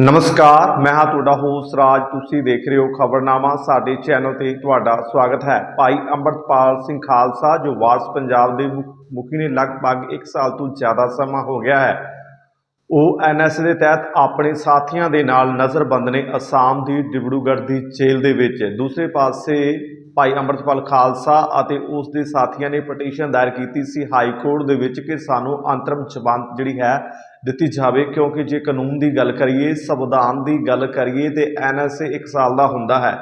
ਨਮਸਕਾਰ, ਮੈਂ ਹਾਂ ਤੁਹਾਡਾ ਹੋਸਟ ਰਾਜ। ਤੁਸੀਂ ਦੇਖ ਰਹੇ ਹੋ ਖਬਰਨਾਮਾ। ਸਾਡੇ ਚੈਨਲ ਤੇ ਤੁਹਾਡਾ ਸਵਾਗਤ ਹੈ। ਭਾਈ ਅੰਮ੍ਰਿਤਪਾਲ ਸਿੰਘ ਖਾਲਸਾ, ਜੋ ਵਾਰਸ ਪੰਜਾਬ ਦੇ ਮੁ- ਮੁਖੀ ਨੇ ਲਗਭਗ 1 ਸਾਲ ਤੋਂ ਜ਼ਿਆਦਾ ਸਮਾਂ ਹੋ ਗਿਆ ਹੈ। ਉਹ ਐਨਐਸ ਦੇ ਤਹਿਤ ਆਪਣੇ ਸਾਥੀਆਂ ਦੇ ਨਾਲ ਨਜ਼ਰਬੰਦ ਨੇ ਅਸਾਮ ਦੀ ਡਿਬੜੂਗੜ੍ਹ ਦੀ ਜੇਲ੍ਹ ਦੇ ਵਿੱਚ। ਦੂਸਰੇ ਪਾਸੇ ਭਾਈ ਅੰਮ੍ਰਿਤਪਾਲ ਖਾਲਸਾ ਅਤੇ ਉਸ ਦੇ ਸਾਥੀਆਂ ਨੇ ਪਟੀਸ਼ਨ ਦਾਇਰ ਕੀਤੀ ਸੀ ਹਾਈ ਕੋਰਟ ਦੇ ਵਿੱਚ ਕਿ ਸਾਨੂੰ ਅੰਤਰਮ ਜ਼ਮਾਨਤ ਜਿਹੜੀ ਹੈ ਦਿੱਤੀ ਜਾਵੇ, ਕਿਉਂਕਿ ਜੇ ਕਾਨੂੰਨ ਦੀ ਗੱਲ ਕਰੀਏ, ਸੰਵਿਧਾਨ ਦੀ ਗੱਲ ਕਰੀਏ ਤੇ ਐਨਐਸਏ 1 ਸਾਲ ਦਾ ਹੁੰਦਾ ਹੈ।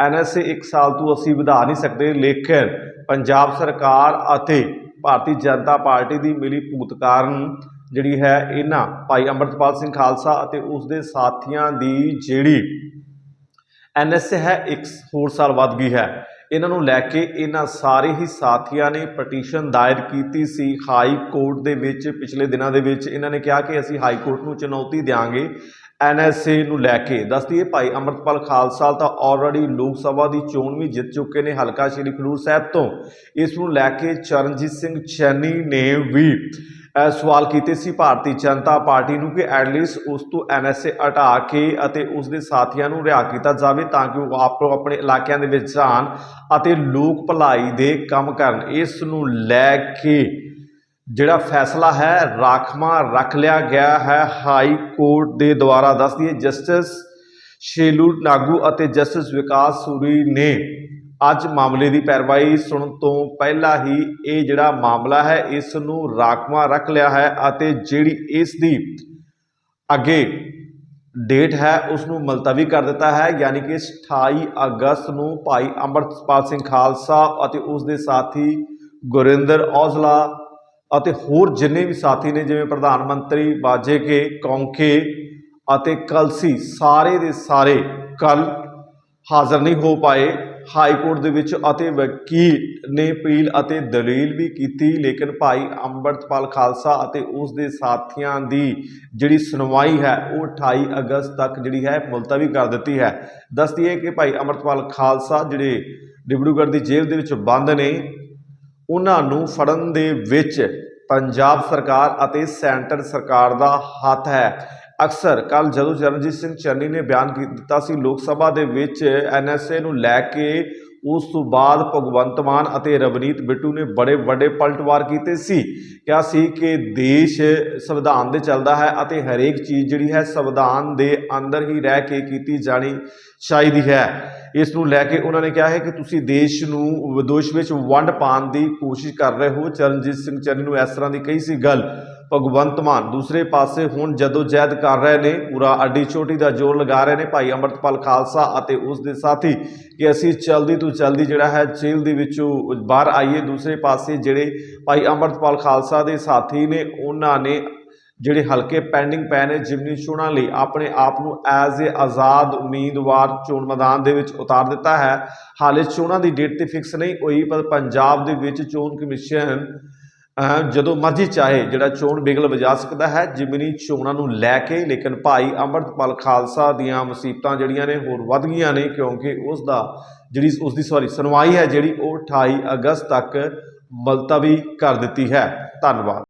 ਐਨਐਸਏ 1 ਸਾਲ ਤੋਂ ਅਸੀਂ ਵਧਾ ਨਹੀਂ ਸਕਦੇ, ਲੇਕਿਨ ਪੰਜਾਬ ਸਰਕਾਰ ਅਤੇ ਭਾਰਤੀ ਜਨਤਾ ਪਾਰਟੀ ਦੀ ਮਿਲੀ ਭੂਤ ਕਾਰਨ ਜਿਹੜੀ ਹੈ ਇਹਨਾਂ ਭਾਈ ਅੰਮ੍ਰਿਤਪਾਲ ਸਿੰਘ ਖਾਲਸਾ ਅਤੇ ਉਸ ਦੇ ਸਾਥੀਆਂ ਦੀ ਜਿਹੜੀ ਐਨਐਸਏ ਹੈ, ਇੱਕ ਹੋਰ ਸਾਲ ਵੱਧ ਗਈ ਹੈ। ਇਹਨਾਂ ਨੂੰ ਲੈ ਕੇ ਇਹਨਾਂ ਸਾਰੇ ਹੀ ਸਾਥੀਆਂ ਨੇ ਪਟੀਸ਼ਨ ਦਾਇਰ ਕੀਤੀ ਸੀ ਹਾਈ ਕੋਰਟ ਦੇ ਵਿੱਚ। ਪਿਛਲੇ ਦਿਨਾਂ ਦੇ ਵਿੱਚ ਇਹਨਾਂ ਨੇ ਕਿਹਾ ਕਿ ਅਸੀਂ ਹਾਈ ਕੋਰਟ ਨੂੰ ਚੁਣੌਤੀ ਦਿਆਂਗੇ। ਐਨਐਸਏ ਨੂੰ ਲੈ ਕੇ ਦੱਸਦੀਏ ਭਾਈ ਅੰਮ੍ਰਿਤਪਾਲ ਖਾਲਸਾ ਤਾਂ ਆਲਰੇਡੀ ਲੋਕ ਸਭਾ ਦੀ ਚੋਣ ਵੀ ਜਿੱਤ ਚੁੱਕੇ ਨੇ, ਹਲਕਾ ਸ਼੍ਰੀ ਖਡੂਰ ਸਾਹਿਬ ਤੋਂ। ਇਸ ਨੂੰ ਲੈ ਕੇ ਚਰਨਜੀਤ ਸਿੰਘ ਚੰਨੀ ਨੇ ਵੀ ਸਵਾਲ ਕੀਤੇ ਸੀ ਭਾਰਤੀ ਜਨਤਾ ਪਾਰਟੀ ਨੂੰ ਕਿ ਐਟਲੀਸਟ ਉਸ ਤੋਂ ਐਨਐਸਏ ਹਟਾ ਕੇ ਅਤੇ ਉਸ ਦੇ ਸਾਥੀਆਂ ਨੂੰ ਰਿਹਾ ਕੀਤਾ ਜਾਵੇ ਤਾਂ ਕਿ ਉਹ ਆਪੋ ਆਪਣੇ ਇਲਾਕਿਆਂ ਦੇ ਵਿੱਚ ਜਾਣ ਅਤੇ ਲੋਕ ਭਲਾਈ ਦੇ ਕੰਮ ਕਰਨ। ਇਸ ਨੂੰ ਲੈ ਕੇ ਜਿਹੜਾ ਫੈਸਲਾ ਹੈ, ਰਾਖਵਾਂ ਰੱਖ ਲਿਆ ਗਿਆ ਹੈ, ਹਾਈ ਕੋਰਟ ਦੇ ਦੁਆਰਾ ਦੱਸ ਦਈਏ ਜਸਟਿਸ ਸ਼ੇਲੂ ਨਾਗੂ ਅਤੇ ਜਸਟਿਸ ਵਿਕਾਸ ਸੂਰੀ ਨੇ ਅੱਜ ਮਾਮਲੇ ਦੀ ਪੈਰਵਾਈ ਸੁਣਨ ਤੋਂ ਪਹਿਲਾਂ ਹੀ ਇਹ ਜਿਹੜਾ ਮਾਮਲਾ ਹੈ, ਇਸ ਨੂੰ ਰਾਖਵਾਂ ਰੱਖ ਲਿਆ ਹੈ ਅਤੇ ਜਿਹੜੀ ਇਸ ਦੀ ਅੱਗੇ ਡੇਟ ਹੈ ਉਸ ਨੂੰ ਮੁਲਤਵੀ ਕਰ ਦਿੱਤਾ ਹੈ, ਯਾਨੀ ਕਿ 28 ਅਗਸਤ ਨੂੰ ਭਾਈ ਅੰਮ੍ਰਿਤਪਾਲ ਸਿੰਘ ਖਾਲਸਾ ਅਤੇ ਉਸ ਦੇ ਸਾਥੀ ਗੁਰਿੰਦਰ ਔਜਲਾ ਅਤੇ ਹੋਰ ਜਿੰਨੇ ਵੀ ਸਾਥੀ ਨੇ, ਜਿਵੇਂ ਪ੍ਰਧਾਨ ਮੰਤਰੀ ਬਾਜੇ ਕੇ, ਕੌਂਕੇ ਅਤੇ ਕਲਸੀ, ਸਾਰੇ ਦੇ ਸਾਰੇ ਕੱਲ ਹਾਜ਼ਰ ਨਹੀਂ ਹੋ ਪਾਏ। ਹਾਈ ਕੋਰਟ ਦੇ ਵਿੱਚ ਅਤੇ ਵਕੀਲ ਨੇ ਅਪੀਲ ਅਤੇ ਦਲੀਲ ਵੀ ਕੀਤੀ, ਲੇਕਿਨ ਭਾਈ ਅੰਮ੍ਰਿਤਪਾਲ ਖਾਲਸਾ ਅਤੇ ਉਸ ਦੇ ਸਾਥੀਆਂ ਦੀ ਜਿਹੜੀ ਸੁਣਵਾਈ ਹੈ, ਉਹ 28 ਅਗਸਤ ਤੱਕ ਜਿਹੜੀ ਹੈ, ਮੁਲਤਵੀ ਕਰ ਦਿੱਤੀ ਹੈ। ਦੱਸਦੀ ਹੈ ਕਿ ਭਾਈ ਅੰਮ੍ਰਿਤਪਾਲ ਖਾਲਸਾ ਜਿਹੜੇ ਡਿਬੜੂਗੜ੍ਹ ਦੀ ਜੇਲ੍ਹ ਦੇ ਵਿੱਚ ਬੰਦ ਨੇ, ਉਹਨਾਂ ਨੂੰ ਫੜਨ ਦੇ ਵਿੱਚ ਪੰਜਾਬ ਸਰਕਾਰ ਅਤੇ ਸੈਂਟਰ ਸਰਕਾਰ ਦਾ ਹੱਥ ਹੈ। ਅਕਸਰ ਕੱਲ ਜਦੋਂ ਚਰਨਜੀਤ ਸਿੰਘ ਚੰਨੀ ਨੇ ਬਿਆਨ ਕੀ- ਦਿੱਤਾ ਸੀ, ਲੋਕ ਸਭਾ ਦੇ ਵਿੱਚ ਐਨਐਸਏ ਨੂੰ ਲੈ ਕੇ ਉਸ ਤੋਂ ਬਾਅਦ ਭਗਵੰਤ ਮਾਨ ਅਤੇ ਰਵਨੀਤ ਬਿੱਟੂ ਨੇ ਬੜੇ ਵੱਡੇ ਪਲਟਵਾਰ ਕੀਤੇ ਸੀ। ਕਿਹਾ ਸੀ ਕਿ ਦੇਸ਼ ਸੰਵਿਧਾਨ ਦੇ ਚੱਲਦਾ ਹੈ ਅਤੇ ਹਰੇਕ ਚੀਜ਼ ਜਿਹੜੀ ਹੈ ਸੰਵਿਧਾਨ ਦੇ ਅੰਦਰ ਹੀ ਰਹਿ ਕੇ ਕੀਤੀ ਜਾਣੀ ਚਾਹੀਦੀ ਹੈ। ਇਸ ਨੂੰ ਲੈ ਕੇ ਉਹਨਾਂ ਨੇ ਕਿਹਾ ਹੈ ਕਿ ਤੁਸੀਂ ਦੇਸ਼ ਨੂੰ ਵਿਦੋਸ਼ ਵਿੱਚ ਵੰਡ ਪਾਉਣ ਦੀ ਕੋਸ਼ਿਸ਼ ਕਰ ਰਹੇ ਹੋ। ਚਰਨਜੀਤ ਸਿੰਘ ਚੰਨੀ ਨੂੰ ਇਸ ਤਰ੍ਹਾਂ ਦੀ ਕਹੀ ਸੀ ਗੱਲ। ਭਗਵੰਤ ਮਾਨ, ਦੂਸਰੇ ਪਾਸੇ ਹੁਣ ਜਦੋਂ ਜਹਿਦ ਕਰ ਰਹੇ ਨੇ, ਪੂਰਾ ਅੱਡੀ ਚੋਟੀ ਦਾ ਜ਼ੋਰ ਲਗਾ ਰਹੇ ਨੇ ਭਾਈ ਅੰਮ੍ਰਿਤਪਾਲ ਖਾਲਸਾ ਅਤੇ ਉਸ ਦੇ ਸਾਥੀ ਕਿ ਅਸੀਂ ਜਲਦੀ ਤੋਂ ਜਲਦੀ ਜਿਹੜਾ ਹੈ ਜੇਲ੍ਹ ਦੇ ਵਿੱਚੋਂ ਬਾਹਰ ਆਈਏ, ਦੂਸਰੇ ਪਾਸੇ ਜਿਹੜੇ ਭਾਈ ਅੰਮ੍ਰਿਤਪਾਲ ਖਾਲਸਾ ਦੇ ਸਾਥੀ ਨੇ, ਉਹਨਾਂ ਨੇ ਜਿਹੜੇ ਹਲਕੇ ਪੈਂਡਿੰਗ ਪਏ ਨੇ ਜਿਮਨੀ ਚੋਣਾਂ ਲਈ, ਆਪਣੇ ਆਪ ਨੂੰ ਐਜ਼ ਏ ਆਜ਼ਾਦ ਉਮੀਦਵਾਰ ਚੋਣ ਮੈਦਾਨ ਦੇ ਵਿੱਚ ਉਤਾਰ ਦਿੱਤਾ ਹੈ। ਹਾਲੇ ਚੋਣਾਂ ਦੀ ਡੇਟ ਤੇ ਫਿਕਸ ਨਹੀਂ ਹੋਈ, ਪਰ ਪੰਜਾਬ ਦੇ ਵਿੱਚ ਚੋਣ ਕਮਿਸ਼ਨ ਜਦੋਂ ਮਰਜ਼ੀ ਚਾਹੇ, ਜਿਹੜਾ ਚੋਣ ਬਿਗਲ ਵਜਾ ਸਕਦਾ ਹੈ, ਜਿਮਨੀ ਚੋਣਾਂ ਨੂੰ ਲੈ ਕੇ, ਲੇਕਿਨ ਭਾਈ ਅੰਮ੍ਰਿਤਪਾਲ ਖਾਲਸਾ ਦੀਆਂ ਮੁਸੀਬਤਾਂ ਜਿਹੜੀਆਂ ਨੇ ਹੋਰ ਵੱਧ ਗਈਆਂ ਨੇ, ਕਿਉਂਕਿ ਉਸ ਦਾ ਜਿਹੜੀ, ਉਸ ਦੀ ਸੌਰੀ ਸੁਣਵਾਈ ਹੈ ਜਿਹੜੀ ਉਹ 28 ਅਗਸਤ ਤੱਕ ਮੁਲਤਵੀ ਕਰ ਦਿੱਤੀ ਹੈ। ਧੰਨਵਾਦ।